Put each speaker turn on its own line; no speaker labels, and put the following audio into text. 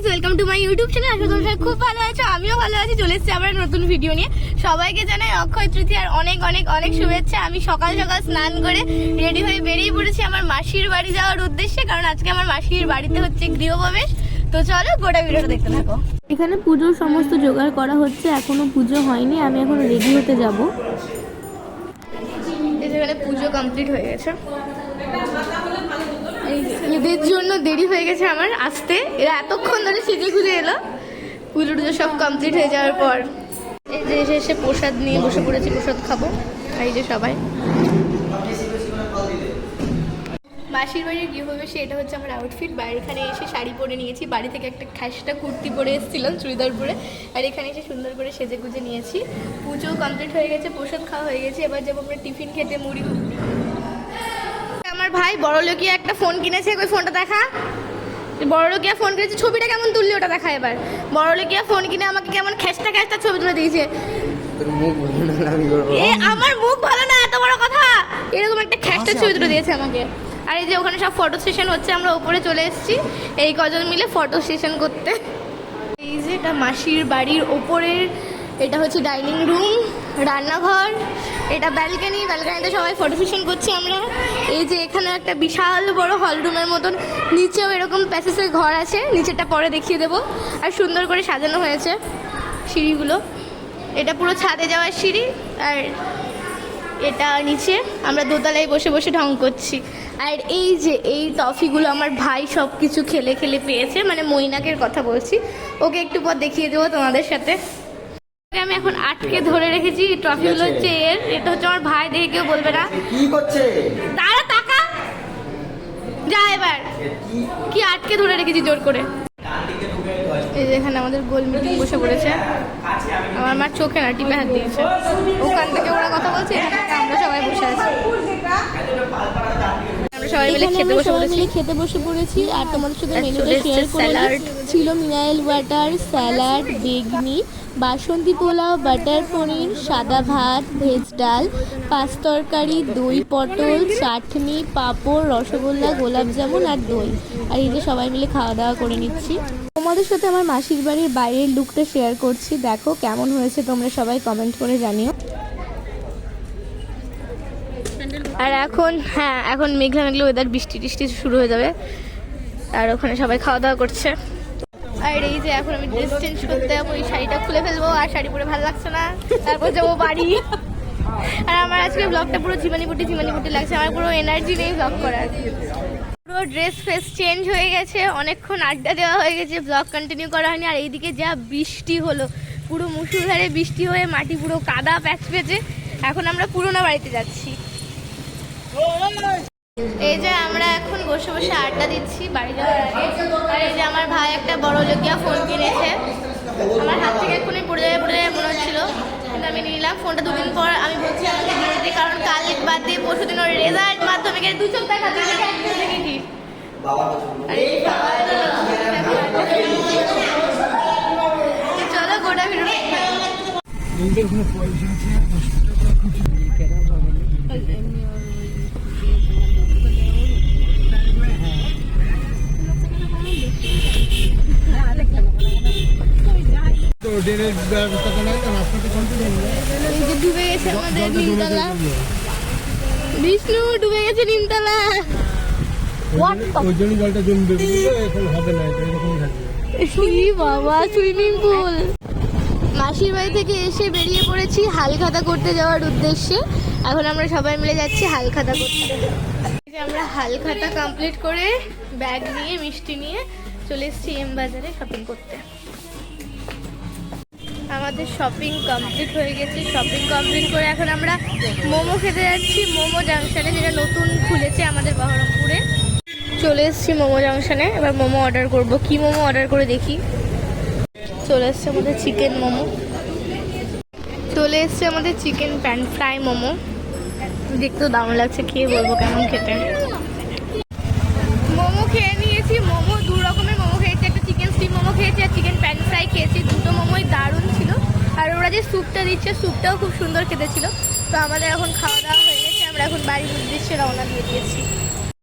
Guys welcome to my YouTube channel আশা করি খুব ভালো আছো আমিও ভালো আছি। চলে এসেছি আবার নতুন ভিডিও নিয়ে। সবাইকে জানাই অক্ষয় তৃতীয়ার অনেক অনেক অনেক শুভেচ্ছা। আমি সকাল সকাল স্নান করে রেডি হয়ে বেরিয়ে পড়েছি আমার মাসির বাড়ি যাওয়ার উদ্দেশ্যে কারণ আজকে আমার মাসির বাড়িতে হচ্ছে গৃহপ্রবেশ। তো চলো গোটা ভিডিওটা দেখতে থাকো।
এখানে পুজোর সমস্ত জোগাড় করা হচ্ছে এখনও পুজো হয়নি আমি এখন রেডি হতে যাব।
পুজো কমপ্লিট হয়ে গেছে। এদের জন্য দেরি হয়ে গেছে আমার আসতে। এরা এতক্ষণ ধরে সেজে খুঁজে এলো। পুজো টুজো সব কমপ্লিট হয়ে যাওয়ার পর এই যে এসে এসে প্রসাদ নিয়ে বসে পড়েছি, প্রসাদ খাব। এই যে সবাই। মাসির বাড়ির গৃহবেশে, এটা হচ্ছে আমার আউটফিট বাইরে এখানে এসে শাড়ি পরে নিয়েছি। বাড়ি থেকে একটা খাসটা কুর্তি পরে এসেছিলাম চুড়িদার পরে। আর এখানে এসে সুন্দর করে সেজে গুজে নিয়েছি। পুজো কমপ্লিট হয়ে গেছে, প্রসাদ খাওয়া হয়ে গেছে। এবার যাব আমরা টিফিন খেতে, মুড়ি ভাই বড় লোকিয়া একটা ফোন কিনেছে ওই ফোনটা দেখা? বড় লোকিয়া ফোন কিনেছে ছবিটা কেমন তুললি ওটা দেখা এবার। বড় লোকিয়া ফোন কিনে আমাকে কেমন খেসটা খেসটা ছবি তুলে দিয়েছে।
তোর মুখ ভালো না আমি করব।
এ আমার মুখ ভালো না এত বড় কথা! এরকম একটা খ্যাসটা ছবি তুলে দিয়েছে আমাকে। আর এই যে ওখানে সব ফটো সেশন হচ্ছে আমরা উপরে চলে এসেছি। এই কজন মিলে ফটো সেশন করতে। এই যে এটা মাসির বাড়ির ওপরের এটা হচ্ছে ডাইনিং রুম রান্নাঘর, এটা ব্যালকানি ব্যালকানিতে সবাই ফটো সেশন করছি আমরা। এই যে এখানে একটা বিশাল বড় হল রুমের মতন, নিচেও এরকম প্যাসেসের ঘর আছে, নিচেরটা পরে দেখিয়ে দেবো। আর সুন্দর করে সাজানো হয়েছে সিঁড়িগুলো। এটা পুরো ছাদে যাওয়ার সিঁড়ি, আর এটা নিচে আমরা দোতলায় বসে বসে ঢং করছি। আর এই যে এই টফিগুলো আমার ভাই সব কিছু খেলে খেলে পেয়েছে মানে মৈনাকের কথা বলছি। ওকে একটু পর দেখিয়ে দেবো তোমাদের সাথে। আমি এখন আটকে ধরে রেখেছি। ট্রফিগুলো হচ্ছে এর এটা হচ্ছে আমার ভাই দেখে কেউ বলবে না।
কি করছে?
তারা টাকা যা এবার। কি? আটকে ধরে রেখেছি জোর করে। এই যে এখানে আমাদের গোল মিটিং বসে পড়েছে। আমার মা চোখে না টিপে হাত দিয়েছে। ওখান থেকে ওরা কথা বলছে আমরা সবাই বসে আছি। আমরা সবাই মিলে খেতে বসে
সবাই
পড়েছি।
খেতে বসে পড়েছি। আর তোমাদের সাথে মেনুটা শেয়ার করে ছিল মিনারেল ওয়াটার স্যালাড বেগনি বাসন্তী পোলাও, বাটার পনির, সাদা ভাত, ভেজ ডাল, পাঁচ তরকারি, দই, পটল, চাটনি, পাঁপড়, রসগোল্লা, গোলাপ জামুন আর দই। আর এই যে সবাই মিলে খাওয়া দাওয়া করে নিচ্ছি। তোমাদের সাথে আমার মাসির বাড়ির বাইরের লুকটা শেয়ার করছি। দেখো কেমন হয়েছে, তোমরা সবাই কমেন্ট করে জানিও।
আর এখন হ্যাঁ এখন মেঘলা মেঘলা ওয়েদার বৃষ্টি টিষ্টি শুরু হয়ে যাবে। আর ওখানে সবাই খাওয়া দাওয়া করছে। আর এই যে এখন আমি ড্রেস চেঞ্জ করতে যাব, এই শাড়িটা খুলে ফেলব, আর শাড়ি পরে ভালো লাগছে না। তারপর যাব বাড়ি। আর আমার আজকে ব্লগটা পুরো জীবনী বুটি লাগছে, আমার পুরো এনার্জি নেই ব্লগ করার। পুরো ড্রেস ফেস চেঞ্জ হয়ে গেছে, অনেকক্ষণ আড্ডা দেওয়া হয়ে গেছে ব্লগ কন্টিনিউ করা হয়নি, আর এইদিকে যা বৃষ্টি হলো, পুরো মুসুলধারে বৃষ্টি হয়ে মাটি পুরো কাদা প্যাচ পেঁচে এখন আমরা পুরোনো বাড়িতে যাচ্ছি। এই যে আমরা এখন বসে বসে আড্ডা দিচ্ছি বাড়ি যাওয়ার আগে। আর আমার ভাই একটা বড় লোকিয়া ফোন কিনেছে। আমার হাত থেকে এক্ষুনি পড়ে যাবে পড়ে যাবে মনে হচ্ছিল। কিন্তু আমি নিলাম ফোনটা দুদিন পর। আমি বলছি আমাকে দিতে কারণ কাল বাদ দিয়ে পরশু দিন ওর রেজাল্ট মাধ্যমিক দু দেখা তুই দেখেছিস চলো, গোটা ভিডিও
ড্রেনের রাস্তাটা
এই যে ডুবে গেছে আমাদের নিমতলা। বিষ্ণু ডুবে গেছে নিমতলা।
ওই জন্য জলটা জমবে এখন হবে না এটা এরকমই থাকবে।
বাবা সুইমিং পুল। মাসির বাড়ি থেকে এসে বেরিয়ে পড়েছি হালখাতা করতে যাওয়ার উদ্দেশ্যে। এখন আমরা সবাই মিলে যাচ্ছি হালখাতা করতে। এই যে আমরা হালখাতা কমপ্লিট করে ব্যাগ নিয়ে মিষ্টি নিয়ে চলে এসেছি এম বাজারে শপিং করতে। আমাদের শপিং কমপ্লিট হয়ে গেছে। শপিং কমপ্লিট করে এখন আমরা মোমো খেতে যাচ্ছি। মোমো জাংশনে যেটা নতুন খুলেছে আমাদের বহরমপুরে। চলে এসেছি মোমো জাংশনে এবার মোমো অর্ডার করব। কি মোমো অর্ডার করে দেখি। চলে এসছে আমাদের চিকেন মোমো। চলে এসছে আমাদের চিকেন প্যান ফ্রাই মোমো। দেখতেও দাম লাগছে। খেয়ে বলব কেমন খেতে। স্যুপটা দিচ্ছে, স্যুপটাও খুব সুন্দর খেতে ছিল। তো আমাদের এখন খাওয়া দাওয়া হয়ে গেছে, আমরা এখন বাড়ির উদ্দেশ্যে রওনা দিয়ে দিয়েছি।